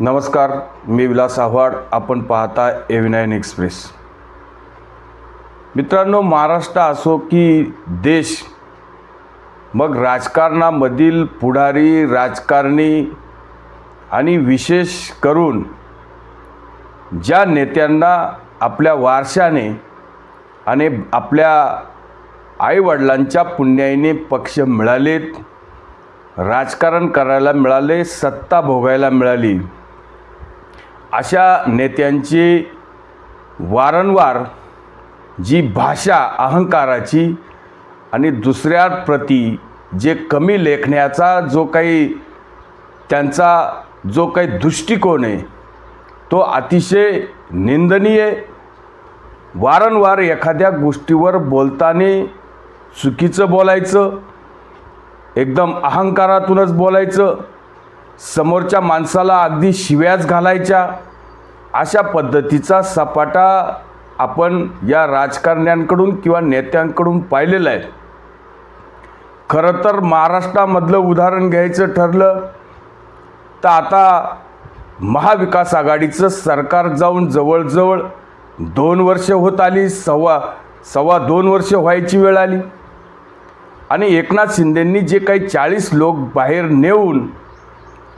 नमस्कार मी विलास आव्हाड. आपण पाहता एव्हिनाईन एक्सप्रेस. मित्रांनो महाराष्ट्र असो की देश मग राजकारणामधील पुढारी राजकारणी आणि विशेष करून ज्या नेत्यांना आपल्या वारशाने आणि आपल्या आईवडिलांच्या पुण्याईने पक्ष मिळालेत राजकारण करायला मिळाले सत्ता भोगायला मिळाली अशा नेत्यांची वारंवार जी भाषा अहंकाराची आणि दुसऱ्याप्रती जे कमी लेखण्याचा जो काही त्यांचा जो काही दृष्टिकोन आहे तो अतिशय निंदनीय वारंवार एखाद्या गोष्टीवर बोलताना चुकीचं बोलायचं एकदम अहंकारातूनच बोलायचं समोरच्या माणसाला अगदी शिव्याच घालायच्या अशा पद्धतीचा सपाटा आपण या राजकारण्यांकडून किंवा नेत्यांकडून पाहिलेला आहे. खरं तर महाराष्ट्रामधलं उदाहरण घ्यायचं ठरलं तर आता महाविकास आघाडीचं सरकार जाऊन जवळजवळ दोन वर्ष होत आली सव्वा सव्वा दोन वर्ष व्हायची वेळ आली. आणि एकनाथ शिंदेंनी जे काही चाळीस लोक बाहेर नेऊन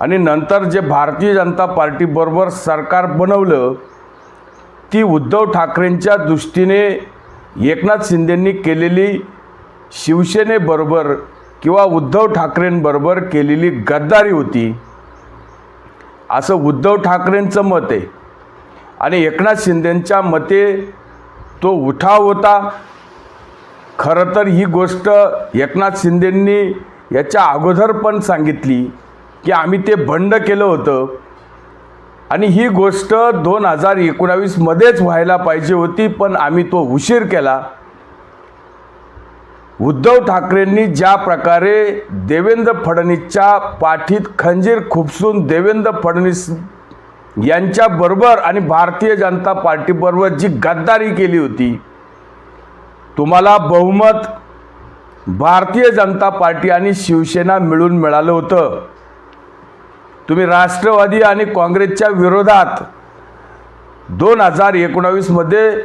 आणि नंतर जे भारतीय जनता पार्टीबरोबर सरकार बनवलं ती उद्धव ठाकरेंच्या दृष्टीने एकनाथ शिंदेंनी केलेली शिवसेनेबरोबर किंवा उद्धव ठाकरेंबरोबर केलेली गद्दारी होती. असं उद्धव ठाकरेंचं मत आहे. आणि एकनाथ शिंदेंच्या मते तो उठाव होता. खरं तर ही गोष्ट एकनाथ शिंदेंनी याच्या अगोदर पण सांगितली. की आम्ही ते बंड केलं होतं. आणि ही गोष्ट दोन हजार एकोणावीसमध्येच व्हायला पाहिजे होती पण आम्ही तो उशीर केला. उद्धव ठाकरेंनी ज्या प्रकारे देवेंद्र फडणवीसच्या पाठीत खंजीर खुपसून देवेंद्र फडणवीस यांच्याबरोबर आणि भारतीय जनता पार्टीबरोबर जी गद्दारी केली होती तुम्हाला बहुमत भारतीय जनता पार्टी आणि शिवसेना मिळून मिळालं होतं. तुम्ही राष्ट्रवादी आणि काँग्रेसच्या विरोधात दोन हजार एकोणावीसमध्ये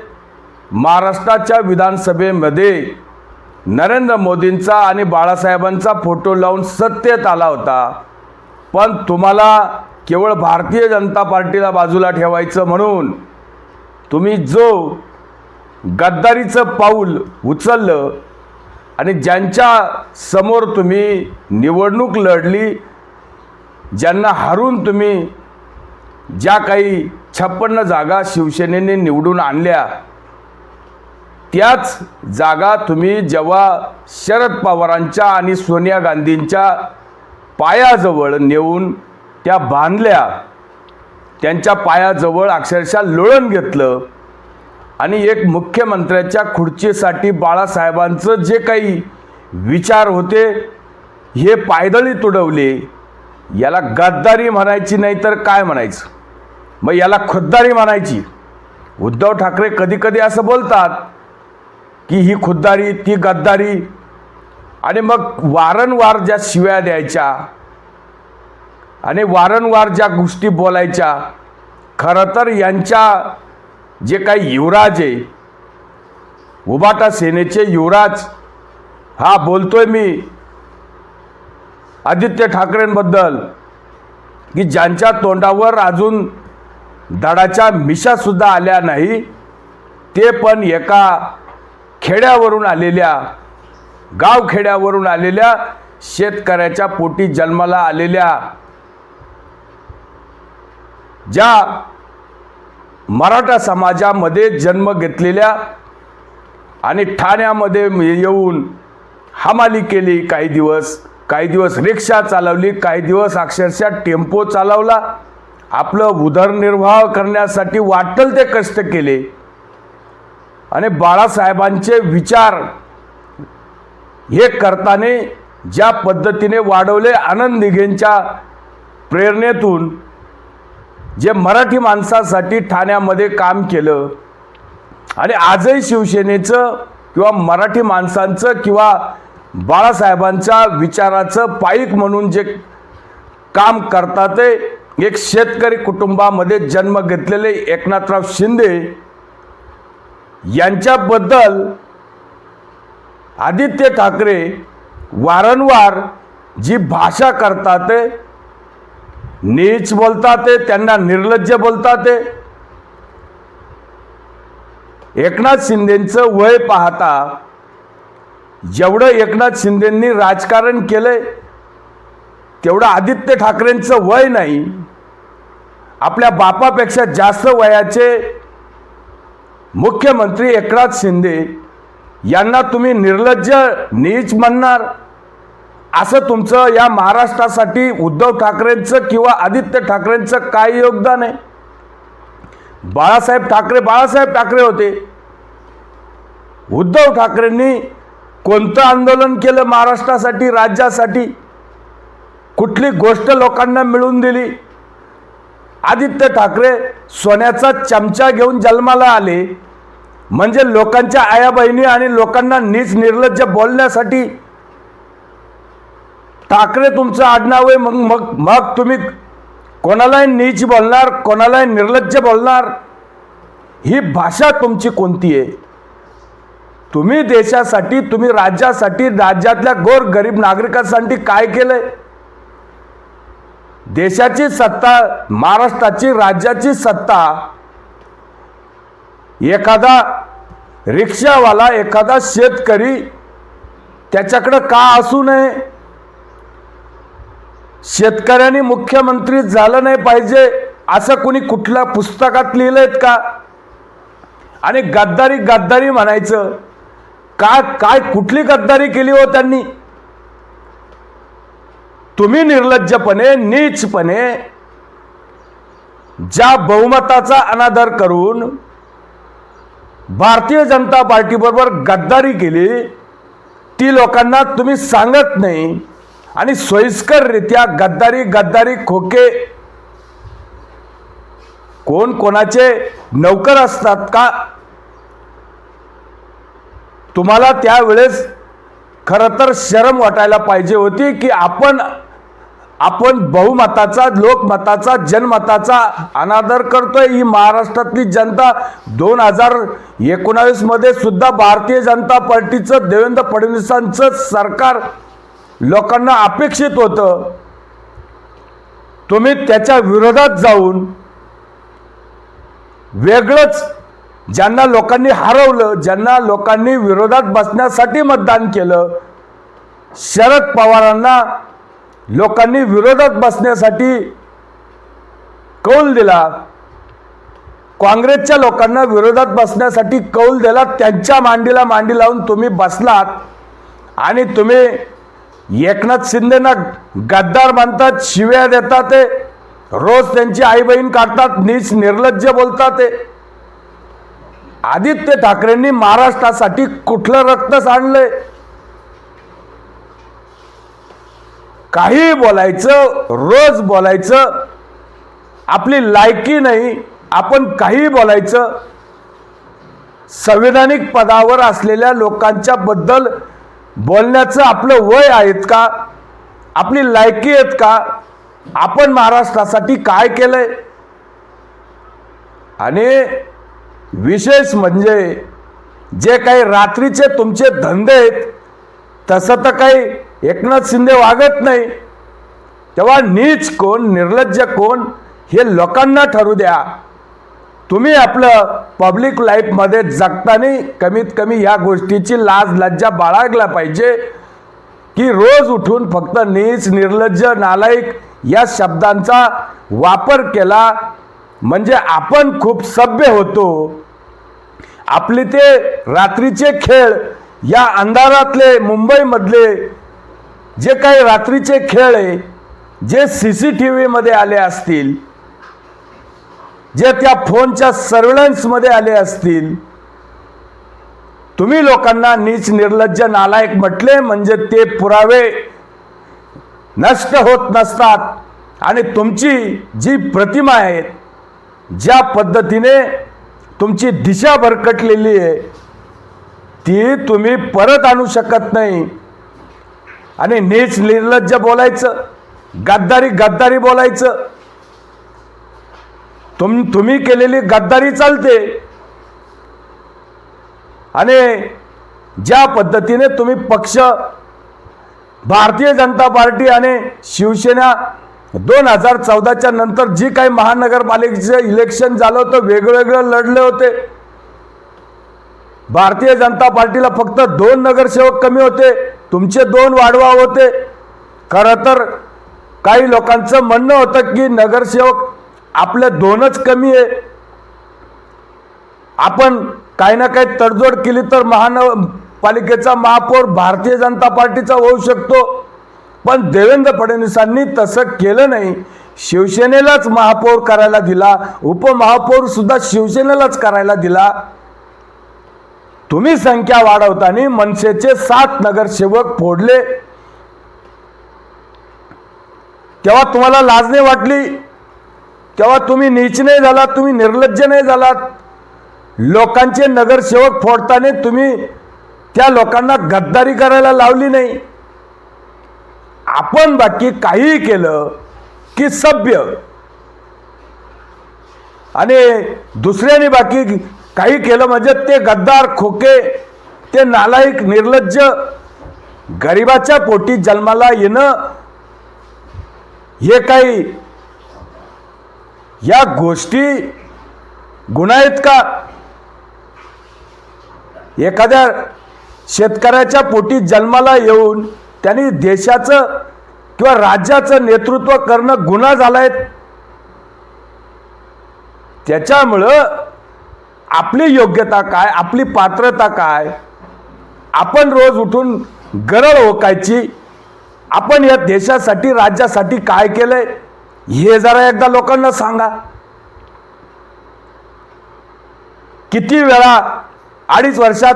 महाराष्ट्राच्या विधानसभेमध्ये नरेंद्र मोदींचा आणि बाळासाहेबांचा फोटो लावून सत्तेत आला होता. पण तुम्हाला केवळ भारतीय जनता पार्टीला बाजूला ठेवायचं म्हणून तुम्ही जो गद्दारीचं पाऊल उचललं आणि ज्यांच्या समोर तुम्ही निवडणूक लढली ज्यांना हरून तुम्ही ज्या काही छप्पन्न जागा शिवसेनेने निवडून आणल्या त्याच जागा तुम्ही जेव्हा शरद पवारांच्या आणि सोनिया गांधींच्या पायाजवळ नेऊन त्या बांधल्या त्यांच्या पायाजवळ अक्षरशः लोळण घेतलं आणि एक मुख्यमंत्र्याच्या खुर्चीसाठी बाळासाहेबांचं जे काही विचार होते हे पायदळी तुडवले याला गद्दारी म्हणायची नाही तर काय म्हणायचं? मग याला खुद्दारी म्हणायची. उद्धव ठाकरे कधी कधी असं बोलतात की ही खुद्दारी ती गद्दारी. आणि मग वारंवार ज्या शिव्या द्यायच्या आणि वारंवार ज्या गोष्टी बोलायच्या खरं तर यांच्या जे काही युवराज आहे उबाटा सेनेचे युवराज हा बोलतोय मी. आदित्य ठाकरेंबद्दल की ज्यांच्या तोंडावर अजून दडाच्या मिशासुद्धा आल्या नाही ते पण एका खेड्यावरून आलेल्या गावखेड्यावरून आलेल्या शेतकऱ्याच्या पोटी जन्माला आलेल्या ज्या मराठा समाजामध्ये जन्म घेतलेल्या आणि ठाण्यामध्ये येऊन हमाली केली काही दिवस काही दिवस रिक्षा चालवली काही दिवस अक्षरशः टेम्पो चालवला. आपलं उदरनिर्वाह करण्यासाठी वाटल ते कष्ट केले. आणि बाळासाहेबांचे विचार हे करताना ज्या पद्धतीने वाढवले आनंद दिघेंच्या प्रेरणेतून जे मराठी माणसासाठी ठाण्यामध्ये काम केलं. आणि आजही शिवसेनेचं किंवा मराठी माणसांचं किंवा बाळासाहेबांच्या विचाराचं पाईक म्हणून जे काम करतात ते एक शेतकरी कुटुंबामध्ये जन्म घेतलेले एकनाथराव शिंदे यांच्याबद्दल आदित्य ठाकरे वारंवार जी भाषा करतात ते नीच बोलतात ते त्यांना निर्लज्ज बोलतात ते. एकनाथ शिंदेचं वय पाहता जेवढं एकनाथ शिंदेंनी राजकारण केलंय तेवढं आदित्य ठाकरेंचं वय नाही. आपल्या बापापेक्षा जास्त वयाचे मुख्यमंत्री एकनाथ शिंदे यांना तुम्ही निर्लज्ज नीच म्हणणार. असं तुमचं या महाराष्ट्रासाठी उद्धव ठाकरेंचं किंवा आदित्य ठाकरेंचं काय योगदान आहे? बाळासाहेब ठाकरे बाळासाहेब ठाकरे होते. उद्धव ठाकरेंनी कोणतं आंदोलन केलं महाराष्ट्रासाठी राज्यासाठी? कुठली गोष्ट लोकांना मिळून दिली? आदित्य ठाकरे सोन्याचा चमचा घेऊन जन्माला आले. म्हणजे लोकांच्या आया बहिणी आणि लोकांना नीच निर्लज्ज बोलण्यासाठी? ठाकरे तुमचं आडनाव आहे मग मग मग तुम्ही कोणालाही नीच बोलणार कोणालाही निर्लज्ज बोलणार? ही भाषा तुमची कोणती आहे? तुम्ही देशासाठी तुम्ही राज्यासाठी राज्यातल्या गोर गरीब नागरिकांसाठी काय केलंय? देशाची सत्ता महाराष्ट्राची राज्याची सत्ता एखादा रिक्षावाला एखादा शेतकरी त्याच्याकडं का असू नये? शेतकऱ्यांनी मुख्यमंत्री झालं नाही पाहिजे असं कुणी कुठल्या पुस्तकात लिहिलंय का? आणि गद्दारी गद्दारी म्हणायचं काय काय कुठली गद्दारी केली हो त्यांनी? तुम्ही निर्लज्जपणे नीचपणे ज्या बहुमताचा अनादर करून भारतीय जनता पार्टीबरोबर गद्दारी केली ती लोकांना तुम्ही सांगत नाही आणि सोयीस्कररित्या गद्दारी गद्दारी खोके कोण कोणाचे नौकर असतात का तुम्हाला त्यावेळेस खरं तर शरम वाटायला पाहिजे होती की आपण आपण बहुमताचा लोकमताचा जनमताचा अनादर करतोय. ही महाराष्ट्रातली जनता दोन हजार एकोणावीसमध्ये सुद्धा भारतीय जनता पार्टीचं देवेंद्र फडणवीसांचं सरकार लोकांना अपेक्षित होतं. तुम्ही त्याच्या विरोधात जाऊन वेगळंच ज्यांना लोकांनी हरवलं ज्यांना लोकांनी विरोधात बसण्यासाठी मतदान केलं शरद पवारांना लोकांनी विरोधात बसण्यासाठी कौल दिला. काँग्रेसच्या लोकांना विरोधात बसण्यासाठी कौल दिला. त्यांच्या मांडीला मांडी लावून तुम्ही बसलात आणि तुम्ही एकनाथ शिंदेना गद्दार मानतात शिव्या देतात ते. रोज त्यांची आई बहीण काढतात नीच निर्लज्ज बोलतात ते. आदित्य ठाकरेंनी महाराष्ट्रासाठी कुठलं रक्त सांडलंय काही बोलायचं रोज बोलायचं आपली लायकी नाही आपण काही बोलायचं. संविधानिक पदावर असलेल्या लोकांच्या बद्दल बोलण्याचं आपलं वय आहेत का? आपली लायकी आहेत का? आपण महाराष्ट्रासाठी काय केलंय? आणि विशेष म्हणजे जे काही रात्रीचे तुमचे धंदे आहेत तसं तर काही एकनाथ शिंदे वागत नाही. तेव्हा नीच कोण निर्लज्ज कोण हे लोकांना ठरू द्या. तुम्ही आपलं पब्लिक लाईफमध्ये जगताना कमीत कमी या गोष्टीची लाज लज्जा बाळगला पाहिजे. की रोज उठून फक्त नीच निर्लज्ज नालायक या शब्दांचा वापर केला म्हणजे आपण खूप सभ्य होतो. आपले ते रात्रीचे खेळ या अंधारातले मुंबईमधले जे काही रात्रीचे खेळ आहे जे सी सी टी व्हीमध्ये आले असतील जे त्या फोनच्या सर्व्हिलन्समध्ये आले असतील तुम्ही लोकांना नीच निर्लज्ज नालायक म्हटले म्हणजे ते पुरावे नष्ट होत नसतात आणि तुमची जी प्रतिमा आहे ज्या पद्धतीने तुमची दिशा भरकटलेली आहे. ती तुम्ही परत आणू शकत नाही. आणि नीच निर्लज्ज बोलायचं गद्दारी गद्दारी बोलायचं. तुम तुम्ही केलेली गद्दारी चालते. आणि ज्या पद्धतीने तुम्ही पक्ष भारतीय जनता पार्टी आणि शिवसेना दोन हजार चौदाच्या नंतर जी काही महानगरपालिकेचं इलेक्शन झालं होतं वेगवेगळं लढले होते. भारतीय जनता पार्टीला फक्त दोन नगरसेवक कमी होते तुमचे दोन वाढवा होते. खरं तर काही लोकांचं म्हणणं होतं की नगरसेवक आपले दोनच कमी आहे. आपण काही ना काही तडजोड केली तर महानगरपालिकेचा महापौर भारतीय जनता पार्टीचा होऊ शकतो. पण देवेंद्र फडणवीसांनी तसं केलं नाही. शिवसेनेलाच महापौर करायला दिला. उपमहापौर सुद्धा शिवसेनेलाच करायला दिला. तुम्ही संख्या वाढवताना मनसेचे सात नगरसेवक फोडले. तेव्हा तुम्हाला लाज नाही वाटली? तेव्हा तुम्ही नीच नाही झालात तुम्ही निर्लज्ज नाही झालात. लोकांचे नगरसेवक फोडताना तुम्ही त्या लोकांना गद्दारी करायला लावली नाही. आपण बाकी काहीही केलं की सभ्य. आणि दुसऱ्याने बाकी काही केलं म्हणजे ते गद्दार खोके ते नालायक निर्लज्ज गरिबाच्या पोटी जन्माला येणं हे काही या गोष्टी गुन्हा आहेत का? एखाद्या शेतकऱ्याच्या पोटी जन्माला येऊन त्यांनी देशाचं किंवा राज्याचं नेतृत्व करणं गुन्हा झालाय. त्याच्यामुळं आपली योग्यता काय आपली पात्रता काय? आपण रोज उठून गरळ ओकायची. आपण या देशासाठी राज्यासाठी काय केलंय? हे जरा एकदा लोकांना सांगा. किती वेळा अडीच वर्षात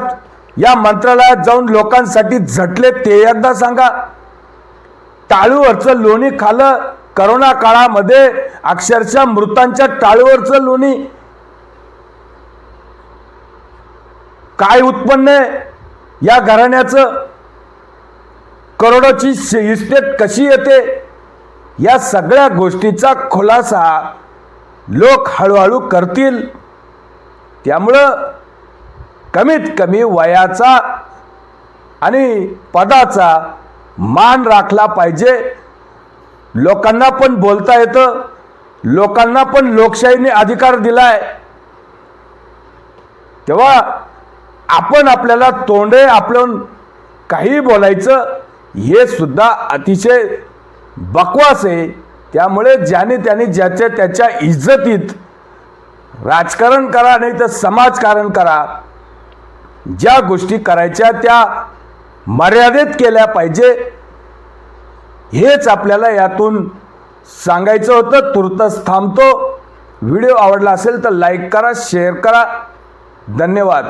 या मंत्रालयात जाऊन लोकांसाठी झटले ते एकदा सांगा. टाळूवरचं लोणी खालं करोना काळामध्ये अक्षरशः मृतांच्या टाळूवरचं लोणी. काय उत्पन्न आहे या घराण्याचं? करोडोची इस्टेट कशी येते? या सगळ्या गोष्टीचा खुलासा लोक हळूहळू करतील. त्यामुळं कमीत कमी वयाचा आणि पदाचा मान राखला पाहिजे. लोकांना पण बोलता येतं. लोकांना पण लोकशाहीने अधिकार दिलाय. तेव्हा आपण आपल्याला तोंडे आपण काही बोलायचं हे सुद्धा अतिशय बकवास आहे. त्यामुळे ज्याने त्याने ज्याच्या त्याच्या इज्जतीत राजकारण करा नाही तर समाजकारण करा. ज्या गोष्टी करायच्या त्या मर्यादेत केल्या पाहिजे हेच आपल्याला यातून सांगायचं होतं. तुर्तच थांबतो. व्हिडिओ आवडला असेल तर लाईक करा शेअर करा. धन्यवाद.